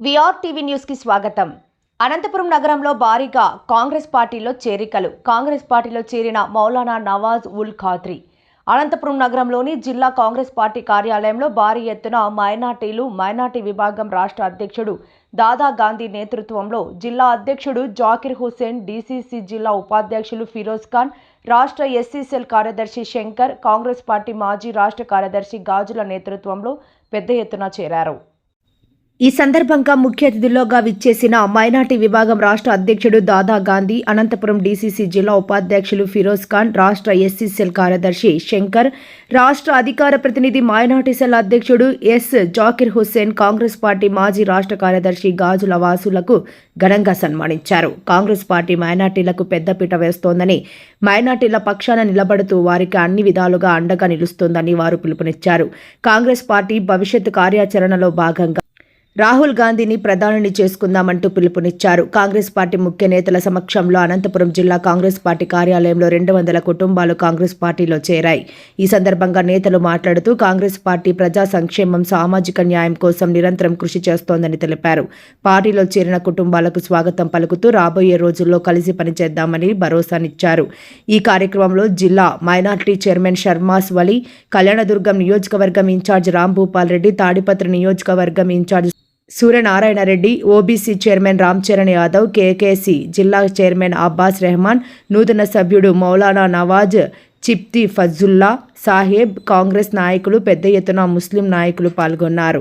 VR TV న్యూస్కి స్వాగతం. అనంతపురం నగరంలో భారీగా కాంగ్రెస్ పార్టీలో చేరికలు. కాంగ్రెస్ పార్టీలో చేరిన మౌలానా నవాజ్ ఉల్ ఖాద్రీ. అనంతపురం నగరంలోని జిల్లా కాంగ్రెస్ పార్టీ కార్యాలయంలో భారీ ఎత్తున మైనార్టీలు మైనార్టీ విభాగం రాష్ట్ర అధ్యక్షుడు దాదా గాంధీ నేతృత్వంలో జిల్లా అధ్యక్షుడు జాకిర్ హుసేన్ డీసీసీ జిల్లా ఉపాధ్యక్షులు ఫిరోజ్ ఖాన్ రాష్ట్ర ఎస్సీసీఎల్ కార్యదర్శి శంకర్ కాంగ్రెస్ పార్టీ మాజీ రాష్ట్ర కార్యదర్శి గాజుల నేతృత్వంలో పెద్ద ఎత్తున చేరారు. ఈ సందర్భంగా ముఖ్య అతిథుల్లోగా విచ్చేసిన మైనార్టీ విభాగం రాష్ట్ర అధ్యక్షుడు దాదా గాంధీ అనంతపురం డీసీసీ జిల్లా ఉపాధ్యక్షులు ఫిరోజ్ ఖాన్ రాష్ట్ర ఎస్సీ సెల్ కార్యదర్శి శంకర్ రాష్ట్ర అధికార ప్రతినిధి మైనార్టీ సెల్ అధ్యక్షుడు ఎస్ జాకిర్ హుస్సేన్ కాంగ్రెస్ పార్టీ మాజీ రాష్ట్ర కార్యదర్శి గాజుల వాసులకు ఘనంగా సన్మానించారు. కాంగ్రెస్ పార్టీ మైనార్టీలకు పెద్దపీట వేస్తోందని మైనార్టీల పక్షాన నిలబడుతూ వారికి అన్ని విధాలుగా అండగా నిలుస్తోందని వారు పిలుపునిచ్చారు. కాంగ్రెస్ పార్టీ భవిష్యత్ కార్యాచరణలో భాగంగా రాహుల్ గాంధీని ప్రధానిని చేసుకుందామంటూ పిలుపునిచ్చారు. కాంగ్రెస్ పార్టీ ముఖ్య నేతల సమక్షంలో అనంతపురం జిల్లా కాంగ్రెస్ పార్టీ కార్యాలయంలో రెండు వందల కుటుంబాలు కాంగ్రెస్ పార్టీలో చేరాయి. ఈ సందర్భంగా నేతలు మాట్లాడుతూ కాంగ్రెస్ పార్టీ ప్రజా సంక్షేమం సామాజిక న్యాయం కోసం నిరంతరం కృషి చేస్తోందని తెలిపారు. పార్టీలో చేరిన కుటుంబాలకు స్వాగతం పలుకుతూ రాబోయే రోజుల్లో కలిసి పనిచేద్దామని భరోసానిచ్చారు. ఈ కార్యక్రమంలో జిల్లా మైనార్టీ చైర్మన్ శర్మాస్ వలి కళ్యాణదుర్గం నియోజకవర్గం ఇన్ఛార్జ్ రాంభూపాల్ రెడ్డి తాడిపత్రి నియోజకవర్గం incharge Suryanarayana Reddy OBC chairman Ram Charan Yadav KKC జిల్లా చైర్మన్ అబ్బాస్ రెహమాన్ నూతన సభ్యుడు మౌలానా నవాజ్ చిప్తి ఫజుల్లా సాహెబ్ కాంగ్రెస్ నాయకులు పెద్ద ఎత్తున ముస్లిం నాయకులు పాల్గొన్నారు.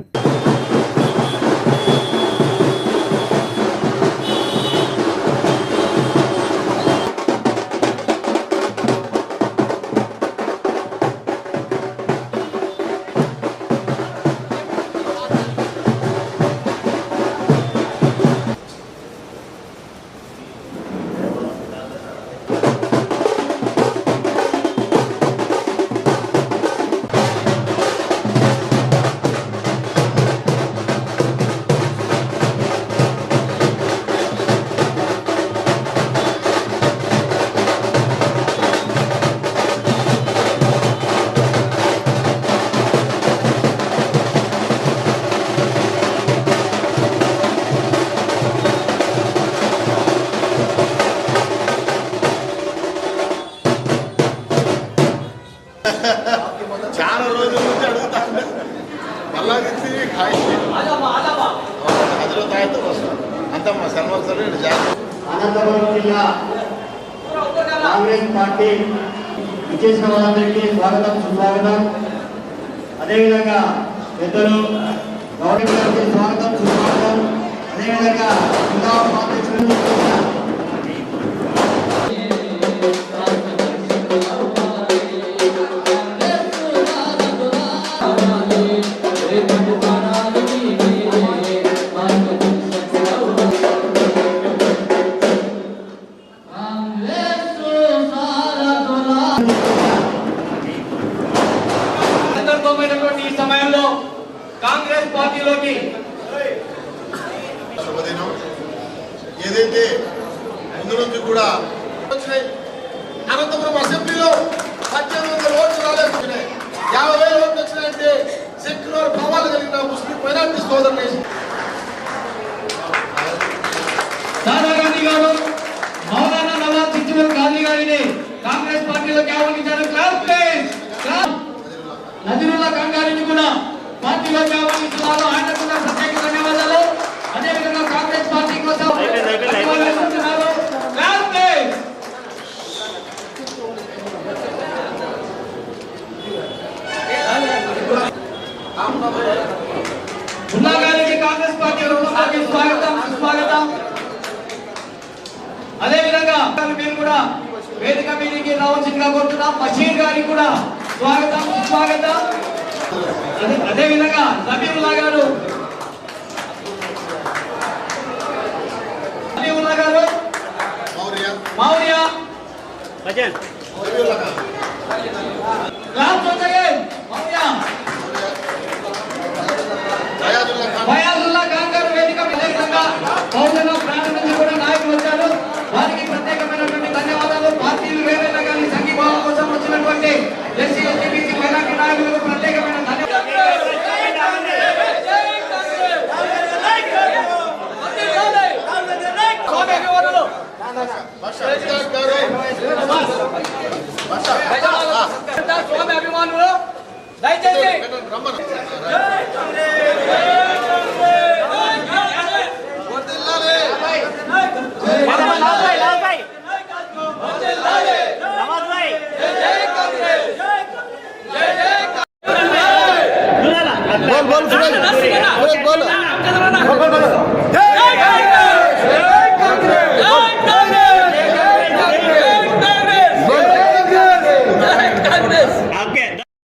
చాలా రోజుల నుంచి అడుగుతాను మళ్ళా తిరిగి ఖాయి అందులో తాగితే వస్తాం అంతమ్మా సంవత్సరం ఇటు అనంతపురం జిల్లా కాంగ్రెస్ పార్టీ విచ్చేసిన వాళ్ళందరికీ స్వాగతం సుస్వాగతం. అదేవిధంగా పెద్దలు గవర్నమెంట్ స్వాగతం సుస్వాగతం. అదేవిధంగా జిల్లా ముస్లిం మైనార్టీ సోదరులు దాదా గాంధీ గారు మౌలానా నవాజ్ సిద్దిమల్ గాంధీ గారిని కాంగ్రెస్ పార్టీలోకి ఆహ్వానించారు class place class. Nazarullah Khan కూడా పార్టీలోకి ఆహ్వానిస్తున్నారు ఆయన కూడా ప్రత్యేక ధన్యవాదాలు. అదేవిధంగా కాంగ్రెస్ పార్టీ కోసం ధన్యవాదాలు. క్లాస్ ప్లీజ్ ఉన్నా గారికి కాంగ్రెస్ పార్టీ రెండోసారి స్వాగతం సుస్వాగతం అదే విధంగా మీరు కూడా వేదిక మీదకి రావాల్సిందిగా కోరుతున్నాం. బషీర్ గారికి కూడా స్వాగతం సుస్వాగతం అదే విధంగా నబీవుల్లా గారు. నబీవుల్లా గారు. మౌర్య. చంద్రగే మౌర్య దయాదుల్లా ఖాన్ ఫయాజుల్లా ఖాన్ గారు వేదిక మీద విధంగా బహుజన ప్రాంతం నుంచి కూడా నాయకులు వచ్చారు వారికి ప్రత్యేకమైనటువంటి ధన్యవాదాలు పార్టీలు వేరేలా కానీ సంఘీభావం కోసం వచ్చినటువంటి ఎస్సీ ఎస్టీ బీసీ మైనార్టీ నాయకులకు ప్రత్యేకమైన ధన్యవాదాలు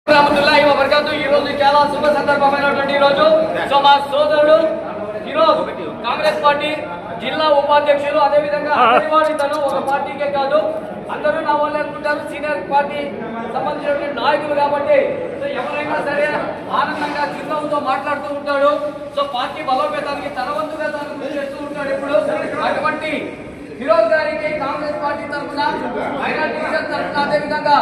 రహమతుల్లాహి వబర్కాతు ఈ రోజు చాలా శుభ సందర్భమైనటువంటి ఈ రోజు సో మా సోదరుడు ఈ రోజు కాంగ్రెస్ పార్టీ జిల్లా ఉపాధ్యక్షులు అదే విధంగా అందరి తను ఒక పార్టీకే కాదు అందరూ నా వాళ్ళు అనుకుంటారు సీనియర్ పార్టీ సంబంధించినటువంటి నాయకులు కాబట్టి. సో ఎవరైనా సరే ఆనందంగా చిరునవ్వుతో మాట్లాడుతూ ఉంటాడు. సో పార్టీ బలోపేతానికి తన వంతుగా తాను చేస్తూ ఉంటాడు ఇప్పుడు. అటువంటి ఫిరోజ్ గారికి కాంగ్రెస్ పార్టీ తరఫున మైనార్టీ డివిజన్ తరఫున అదే విధంగా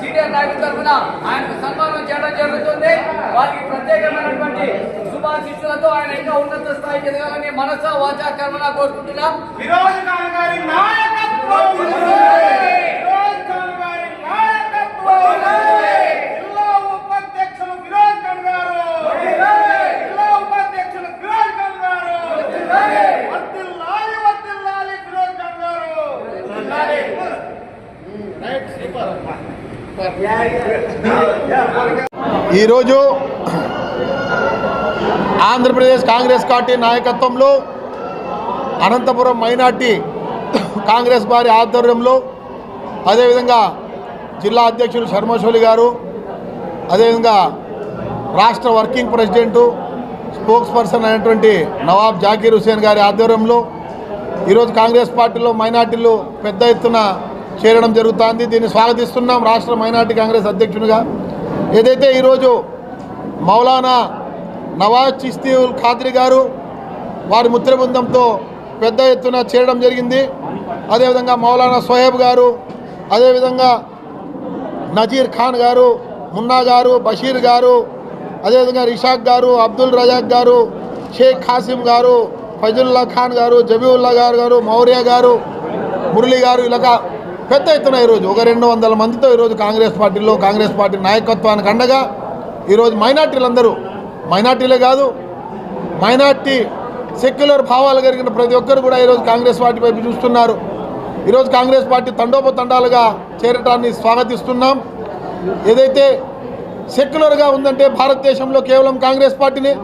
సీనియర్ నాయకుల తరఫున ఆయనకు సన్మానం చేయడం జరుగుతుంది. వారికి ప్రత్యేకమైనటువంటి శుభాశిష్యులతో ఆయన ఇంకా ఉన్నత స్థాయికి ఎదగాలని మనస వాచా కర్మన కోరుకుంటున్నాం ఫిరోజ్ ఖాన్ గారి నాయకత్వం ఫిరోజ్ ఖాన్ గారి నాయకత్వం జిల్లా ఉపాధ్యక్షులు ఫిరోజ్ ఖాన్ గారు జిల్లా ఉపాధ్యక్షులు ఫిరోజ్ ఖాన్ గారు వర్ధిల్లాలి వర్ధిల్లాలి ఫిరోజ్ ఖాన్ గారు ఈరోజు ఆంధ్రప్రదేశ్ కాంగ్రెస్ పార్టీ నాయకత్వంలో అనంతపురం మైనార్టీ కాంగ్రెస్ వారి ఆధ్వర్యంలో అదేవిధంగా జిల్లా అధ్యక్షులు శర్మశోలి గారు అదేవిధంగా రాష్ట్ర వర్కింగ్ ప్రెసిడెంటు స్పోక్స్ పర్సన్ అయినటువంటి నవాబ్ జాకీర్ హుసేన్ గారి ఆధ్వర్యంలో ఈరోజు కాంగ్రెస్ పార్టీలో మైనార్టీలు పెద్ద ఎత్తున చేరడం జరుగుతోంది. దీన్ని స్వాగతిస్తున్నాం రాష్ట్ర మైనార్టీ కాంగ్రెస్ అధ్యక్షునిగా. ఏదైతే ఈరోజు మౌలానా నవాజ్ చిస్తీ ఉల్ ఖాద్రి గారు వారి ముద్రబృందంతో పెద్ద ఎత్తున చేరడం జరిగింది. అదేవిధంగా మౌలానా సోహెబ్ గారు అదేవిధంగా నజీర్ ఖాన్ గారు మున్నా గారు బషీర్ గారు అదేవిధంగా రిషాక్ గారు అబ్దుల్ రజాక్ గారు షేక్ ఖాసిం గారు ఫజుల్లా ఖాన్ గారు జబీవుల్లా గారు గారు మౌర్య గారు మురళి గారు ఇలాగా పెద్ద ఎత్తున ఈరోజు ఒక రెండు వందల మందితో ఈరోజు కాంగ్రెస్ పార్టీలో కాంగ్రెస్ పార్టీ నాయకత్వానికి అండగా ఈరోజు మైనార్టీలందరూ మైనార్టీలే కాదు మైనార్టీ సెక్యులర్ భావాలు కలిగిన ప్రతి ఒక్కరు కూడా ఈరోజు కాంగ్రెస్ పార్టీ వైపు చూస్తున్నారు. ఈరోజు కాంగ్రెస్ పార్టీ తండోపతండాలుగా చేరటాన్ని స్వాగతిస్తున్నాం. ఏదైతే సెక్యులర్గా ఉందంటే భారతదేశంలో కేవలం కాంగ్రెస్ పార్టీనే.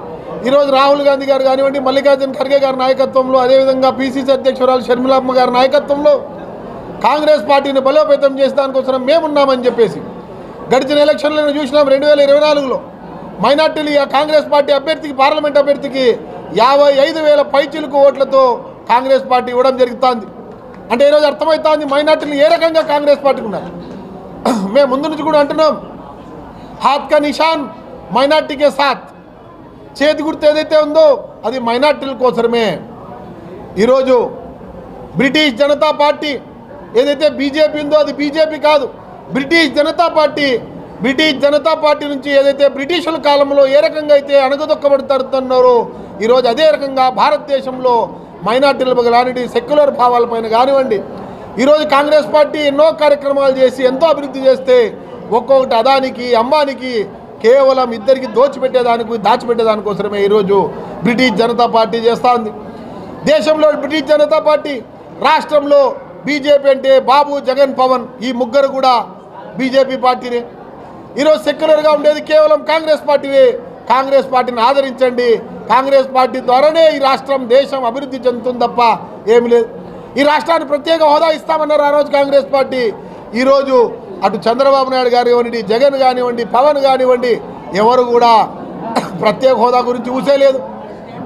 ఈరోజు రాహుల్ గాంధీ గారు కానివ్వండి మల్లికార్జున ఖర్గే గారి నాయకత్వంలో అదేవిధంగా పీసీసీ అధ్యక్షురాలు షర్మిలామ్మ గారి నాయకత్వంలో కాంగ్రెస్ పార్టీని బలోపేతం చేసే దానికోసం మేమున్నామని చెప్పేసి గడిచిన ఎలక్షన్లను చూసినాం రెండు వేల ఇరవై నాలుగులో. మైనార్టీలు కాంగ్రెస్ పార్టీ అభ్యర్థికి పార్లమెంట్ అభ్యర్థికి యాభై ఐదు వేల పైచిలుకు ఓట్లతో కాంగ్రెస్ పార్టీ ఇవ్వడం జరుగుతోంది. అంటే ఈరోజు అర్థమవుతోంది మైనార్టీలు ఏ రకంగా కాంగ్రెస్ పార్టీకి ఉన్నారు. మేము ముందు నుంచి కూడా అంటున్నాం. హాత్ కా నిషాన్ మైనార్టీకే సాత్. చేతి గుర్తు ఏదైతే ఉందో అది మైనార్టీల కోసమే ఈరోజు బ్రిటిష్ జనతా పార్టీ ఏదైతే బీజేపీ ఉందో అది బీజేపీ కాదు. British Janata party British Janata party నుంచి ఏదైతే బ్రిటిషుల కాలంలో ఏ రకంగా అయితే అణగదొక్కబడుతున్నారో ఈరోజు అదే రకంగా భారతదేశంలో మైనార్టీలకు కానివ్వండి సెక్యులర్ భావాలపైన కానివ్వండి. ఈరోజు కాంగ్రెస్ పార్టీ ఎన్నో కార్యక్రమాలు చేసి ఎంతో అభివృద్ధి చేస్తే ఒక్కొక్కటి అదానికి అంబానికి కేవలం ఇద్దరికి దోచిపెట్టేదానికి దాచిపెట్టేదానికోసమే ఈరోజు బ్రిటిష్ జనతా పార్టీ చేస్తూ ఉంది. దేశంలో బ్రిటిష్ జనతా పార్టీ రాష్ట్రంలో బీజేపీ అంటే బాబు జగన్ పవన్ ఈ ముగ్గురు కూడా బీజేపీ పార్టీనే. ఈరోజు సెక్యులర్గా ఉండేది కేవలం కాంగ్రెస్ పార్టీవే. కాంగ్రెస్ పార్టీని ఆదరించండి. కాంగ్రెస్ పార్టీ ద్వారానే ఈ రాష్ట్రం దేశం అభివృద్ధి చెందుతుంది తప్ప ఏమి లేదు. ఈ రాష్ట్రానికి ప్రత్యేక హోదా ఇస్తామన్నారు ఆ రోజు కాంగ్రెస్ పార్టీ. ఈరోజు అటు చంద్రబాబు నాయుడు కానివ్వండి జగన్ కానివ్వండి పవన్ కానివ్వండి ఎవరు కూడా ప్రత్యేక హోదా గురించి ఊసేలేదు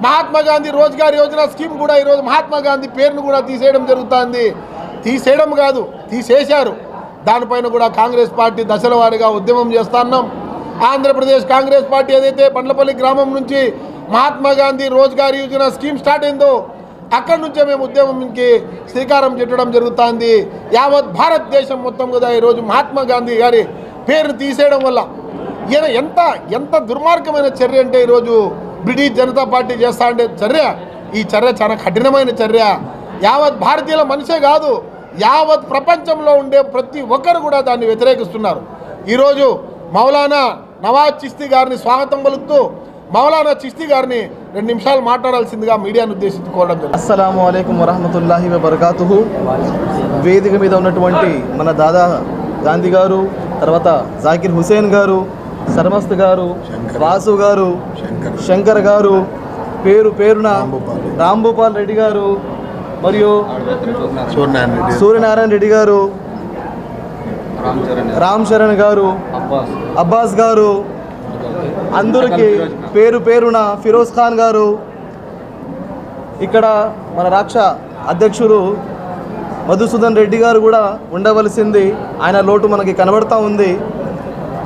మహాత్మా గాంధీ రోజ్గార్ యోజన స్కీమ్ కూడా ఈరోజు మహాత్మా గాంధీ పేరును కూడా తీసేయడం జరుగుతుంది. తీసేయడం కాదు తీసేశారు. దానిపైన కూడా కాంగ్రెస్ పార్టీ దశల వారీగా ఉద్యమం చేస్తున్నాం ఆంధ్రప్రదేశ్ కాంగ్రెస్ పార్టీ ఏదైతే పండ్లపల్లి గ్రామం నుంచి మహాత్మా గాంధీ రోజ్గార్ యోజన స్కీమ్ స్టార్ట్ అయిందో అక్కడి నుంచే మేము ఉద్యమంకి శ్రీకారం చుట్టడం జరుగుతుంది. యావత్ భారతదేశం మొత్తం కూడా ఈరోజు మహాత్మా గాంధీ గారి పేరు తీసేయడం వల్ల ఈయన ఎంత ఎంత దుర్మార్గమైన చర్య అంటే ఈరోజు బ్రిటిష్ జనతా పార్టీ చేస్తా ఉండే చర్య. ఈ చర్య చాలా కఠినమైన చర్య. యావత్ భారతీయుల మనిషే కాదు యావత్ ప్రపంచంలో ఉండే ప్రతి ఒక్కరు కూడా దాన్ని వ్యతిరేకిస్తున్నారు. ఈరోజు మౌలానా నవాజ్ చిస్తీ గారిని స్వాగతం పలుకుతూ మౌలానా చిస్తీ గారిని రెండు నిమిషాలు మాట్లాడాల్సిందిగా మీడియాను ఉద్దేశించి కోరడం జరిగింది. అస్సలాము అలైకుం వరహమతుల్లాహి వబర్కాతుహు. వేదిక మీద ఉన్నటువంటి మన దాదా గాంధీ గారు తర్వాత జాకిర్ హుసేన్ గారు సర్మస్త్ గారు వాసు గారు శంకర్. గారు పేరు పేరున రాంభూపాల్ రెడ్డి గారు మరియు సూర్యనారాయణ రెడ్డి గారు. రామ్ చరణ్ గారు. అబ్బాస్. గారు అందరికి పేరు పేరున ఫిరోజ్ ఖాన్ గారు ఇక్కడ మన రాక్ష అధ్యక్షుడు మధుసూదన్ రెడ్డి గారు కూడా ఉండవలసింది. ఆయన లోటు మనకి కనబడతా ఉంది.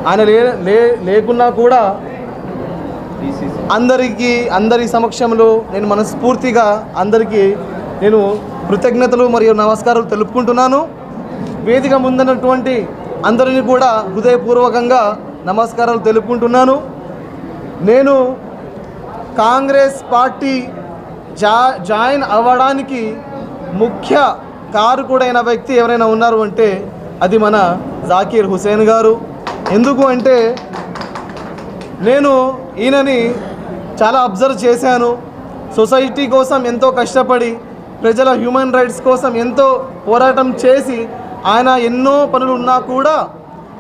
ఆయన లే లే లేకున్నా కూడా అందరికీ అందరి సమక్షంలో నేను మనస్ఫూర్తిగా అందరికీ నేను కృతజ్ఞతలు మరియు నమస్కారాలు తెలుపుకుంటున్నాను. వేదిక ముందున్నటువంటి అందరిని కూడా హృదయపూర్వకంగా నమస్కారాలు తెలుపుకుంటున్నాను. నేను కాంగ్రెస్ పార్టీ జా జాయిన్ అవ్వడానికి ముఖ్య కారకుడైన వ్యక్తి ఎవరైనా ఉన్నారు అంటే అది మన జాకీర్ హుసేన్ గారు. ఎందుకు అంటే నేను ఈయనని చాలా అబ్జర్వ్ చేశాను. సొసైటీ కోసం ఎంతో కష్టపడి ప్రజల హ్యూమన్ రైట్స్ కోసం ఎంతో పోరాటం చేసి ఆయన ఎన్నో పనులు ఉన్నా కూడా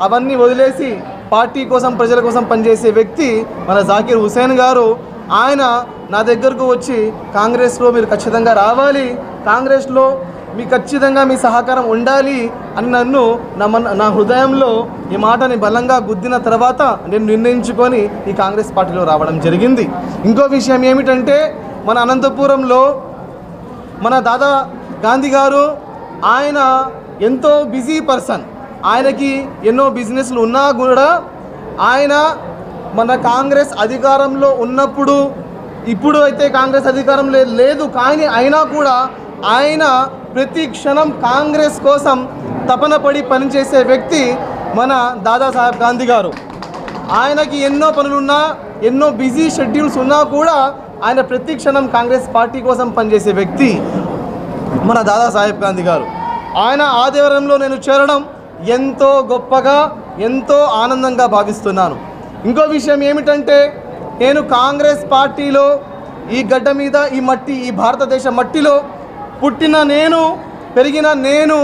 అవన్నీ వదిలేసి పార్టీ కోసం ప్రజల కోసం పనిచేసే వ్యక్తి మన జాకీర్ హుసేన్ గారు. ఆయన నా దగ్గరకు వచ్చి కాంగ్రెస్లో మీరు ఖచ్చితంగా రావాలి కాంగ్రెస్లో మీ ఖచ్చితంగా మీ సహకారం ఉండాలి అని నన్ను నా మన నా హృదయంలో ఈ మాటని బలంగా గుద్దిన తర్వాత నేను నిర్ణయించుకొని ఈ కాంగ్రెస్ పార్టీలో రావడం జరిగింది. ఇంకో విషయం ఏమిటంటే మన అనంతపురంలో మన దాదా గాంధీ గారు ఆయన ఎంతో బిజీ పర్సన్. ఆయనకి ఎన్నో బిజినెస్లు ఉన్నా కూడా ఆయన మన కాంగ్రెస్ అధికారంలో ఉన్నప్పుడు ఇప్పుడు అయితే కాంగ్రెస్ అధికారం లేదు కానీ అయినా కూడా ఆయన ప్రతి క్షణం కాంగ్రెస్ కోసం తపనపడి పనిచేసే వ్యక్తి మన దాదాసాహెబ్ గాంధీ గారు. ఆయనకి ఎన్నో పనులున్నా ఎన్నో బిజీ షెడ్యూల్స్ ఉన్నా కూడా ఆయన ప్రతి క్షణం కాంగ్రెస్ పార్టీ కోసం పనిచేసే వ్యక్తి మన దాదాసాహెబ్ గాంధీ గారు. ఆయన ఆదివారంలో నేను చేరడం ఎంతో గొప్పగా ఎంతో ఆనందంగా భావిస్తున్నాను. ఇంకో విషయం ఏమిటంటే నేను కాంగ్రెస్ పార్టీలో ఈ గడ్డ మీద ఈ మట్టి ఈ భారతదేశ మట్టిలో పుట్టిన నేను పెరిగిన నేను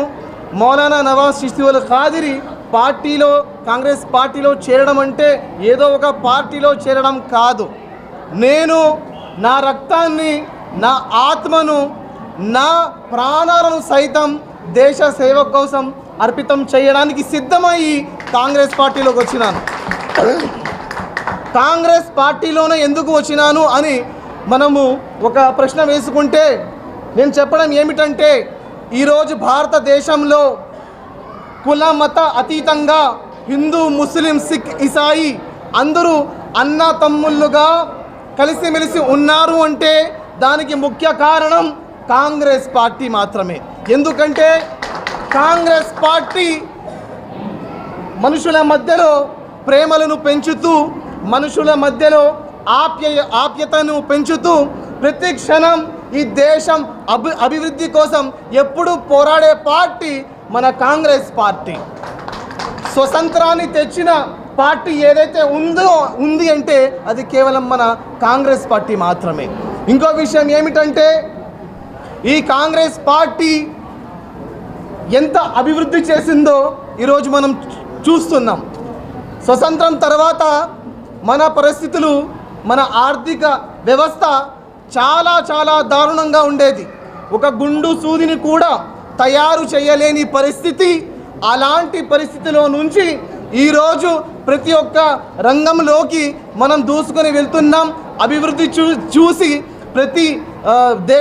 మౌలానా నవాజ్ శిశువుల ఖాదిరి పార్టీలో కాంగ్రెస్ పార్టీలో చేరడం అంటే ఏదో ఒక పార్టీలో చేరడం కాదు. నేను నా రక్తాన్ని నా ఆత్మను నా ప్రాణాలను సైతం దేశ సేవ కోసం అర్పితం చేయడానికి సిద్ధమయ్యి కాంగ్రెస్ పార్టీలోకి వచ్చినాను. కాంగ్రెస్ పార్టీలోనే ఎందుకు వచ్చినాను అని మనము ఒక ప్రశ్న వేసుకుంటే నేను చెప్పడం ఏమిటంటే ఈరోజు భారతదేశంలో కుల మత అతీతంగా హిందూ ముస్లిం సిక్ ఇసాయి అందరూ అన్న తమ్ముళ్ళుగా కలిసిమెలిసి ఉన్నారు అంటే దానికి ముఖ్య కారణం కాంగ్రెస్ పార్టీ మాత్రమే. ఎందుకంటే కాంగ్రెస్ పార్టీ మనుషుల మధ్యలో ప్రేమలను పెంచుతూ మనుషుల మధ్యలో ఆప్య ఆప్యతను పెంచుతూ ప్రతి క్షణం ఈ దేశం అభి అభివృద్ధి కోసం ఎప్పుడూ పోరాడే పార్టీ మన కాంగ్రెస్ పార్టీ. స్వతంత్రాన్ని తెచ్చిన పార్టీ ఏదైతే ఉందో ఉంది అంటే అది కేవలం మన కాంగ్రెస్ పార్టీ మాత్రమే. ఇంకో విషయం ఏమిటంటే ఈ కాంగ్రెస్ పార్టీ ఎంత అభివృద్ధి చేసిందో ఈరోజు మనం చూస్తున్నాం. స్వతంత్రం తర్వాత మన పరిస్థితులు మన ఆర్థిక వ్యవస్థ చాలా చాలా దారుణంగా ఉండేది. ఒక గుండు సూదిని కూడా తయారు చేయలేని పరిస్థితి అలాంటి పరిస్థితిలో నుంచి ఈరోజు ప్రతి ఒక్క రంగంలోకి మనం దూసుకొని వెళ్తున్నాం. అభివృద్ధి చూ చూసి ప్రతి దే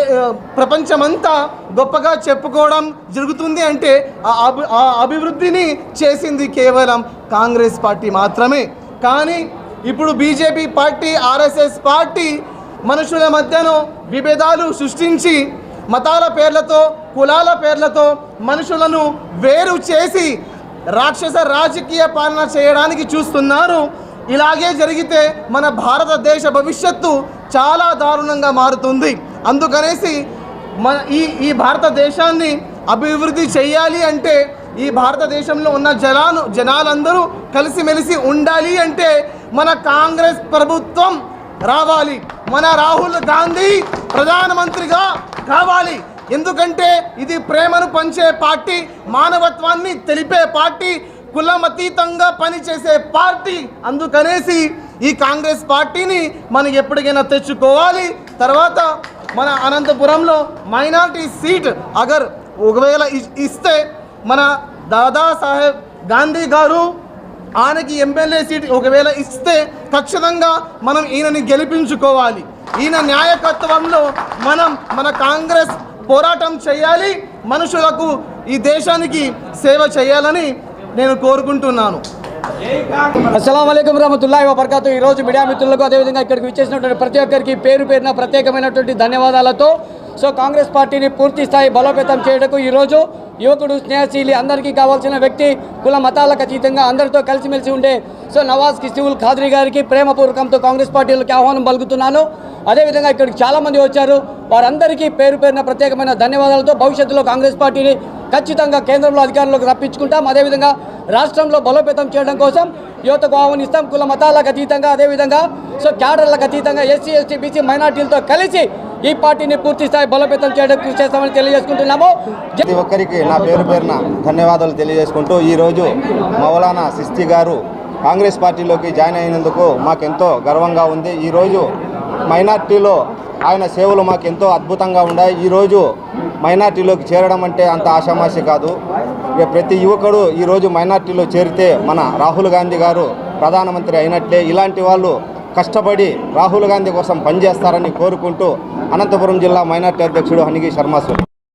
ప్రపంచమంతా గొప్పగా చెప్పుకోవడం జరుగుతుంది అంటే ఆ అభి ఆ అభివృద్ధిని చేసింది కేవలం కాంగ్రెస్ పార్టీ మాత్రమే. కానీ ఇప్పుడు బీజేపీ పార్టీ ఆర్ఎస్ఎస్ పార్టీ మనుషుల మధ్యను విభేదాలు సృష్టించి మతాల పేర్లతో కులాల పేర్లతో మనుషులను వేరు చేసి రాక్షస రాజకీయ పాలన చేయడానికి చూస్తున్నారు. ఇలాగే జరిగితే మన భారతదేశ భవిష్యత్తు చాలా దారుణంగా మారుతుంది. అందుకనేసి మన ఈ ఈ భారతదేశాన్ని అభివృద్ధి చేయాలి అంటే ఈ భారతదేశంలో ఉన్న జనాలు జనాలందరూ కలిసిమెలిసి ఉండాలి అంటే మన కాంగ్రెస్ ప్రభుత్వం రావాలి. మన రాహుల్ గాంధీ ప్రధానమంత్రిగా కావాలి. ఎందుకంటే ఇది ప్రేమను పంచే పార్టీ మానవత్వాన్ని తెలిపే పార్టీ కులమతీతంగా పనిచేసే పార్టీ. అందుకనేసి ఈ కాంగ్రెస్ పార్టీని మనం ఎప్పటికైనా తెచ్చుకోవాలి. తర్వాత మన అనంతపురంలో మైనార్టీ సీట్ అగర్ ఒకవేళ ఇ- ఇస్తే మన దాదాసాహెబ్ గాంధీ గారు ఆయనకి ఎమ్మెల్యే సీట్ ఒకవేళ ఇస్తే ఖచ్చితంగా మనం ఈయనని గెలిపించుకోవాలి. ఈయన న్యాయకత్వంలో మనం మన కాంగ్రెస్ పోరాటం చేయాలి మనుషులకు ఈ దేశానికి సేవ చేయాలని నేను కోరుకుంటున్నాను. అస్సలం అయికం రహమతుల్లాహి వబర్కాతు ఈ రోజు మీడియా మిత్రులకు అదేవిధంగా ఇక్కడికి విచ్చేసినటువంటి ప్రతి ఒక్కరికి పేరు పేరున ప్రత్యేకమైనటువంటి ధన్యవాదాలతో సో కాంగ్రెస్ పార్టీని పూర్తి స్థాయి బలోపేతం చేయడకు ఈరోజు యువకుడు స్నేహశీలి అందరికీ కావాల్సిన వ్యక్తి కుల మతాలకు అతీతంగా అందరితో కలిసిమెలిసి ఉండే సో నవాజ్ కిసివుల్ ఖాద్రీ గారికి ప్రేమపూర్వకంతో కాంగ్రెస్ పార్టీలకు ఆహ్వానం పలుకుతున్నాను. అదేవిధంగా ఇక్కడికి చాలామంది వచ్చారు. వారందరికీ పేరు పేరున ప్రత్యేకమైన ధన్యవాదాలతో భవిష్యత్తులో కాంగ్రెస్ పార్టీని ఖచ్చితంగా కేంద్రంలో అధికారంలోకి రప్పించుకుంటాం. అదేవిధంగా రాష్ట్రంలో బలోపేతం చేయడం కోసం యువతకు ఆహ్వానిస్తాం. కుల మతాలకు అతీతంగా అదేవిధంగా సో క్యాడర్లకు అతీతంగా ఎస్సీ ఎస్టీ బీసీ మైనార్టీలతో కలిసి ఈ పార్టీని పూర్తి స్థాయి బలోపేతం చేయడం కృషి చేస్తామని తెలియజేసుకుంటున్నాము. ప్రతి ఒక్కరికి నా పేరు పేరున ధన్యవాదాలు తెలియజేసుకుంటూ ఈరోజు మౌలానా సిస్తి గారు కాంగ్రెస్ పార్టీలోకి జాయిన్ అయినందుకు మాకెంతో గర్వంగా ఉంది. ఈరోజు మైనార్టీలో ఆయన సేవలు మాకెంతో అద్భుతంగా ఉన్నాయి. ఈరోజు మైనార్టీలోకి చేరడం అంటే అంత ఆషామాషి కాదు. ఇక ప్రతి యువకుడు ఈరోజు మైనార్టీలో చేరితే మన రాహుల్ గాంధీ గారు ప్రధానమంత్రి అయినట్లే. ఇలాంటి వాళ్ళు కష్టపడి రాహుల్ గాంధీ కోసం పనిచేస్తారని కోరుకుంటూ అనంతపురం జిల్లా మైనార్టీ అధ్యక్షుడు హనిగి శర్మ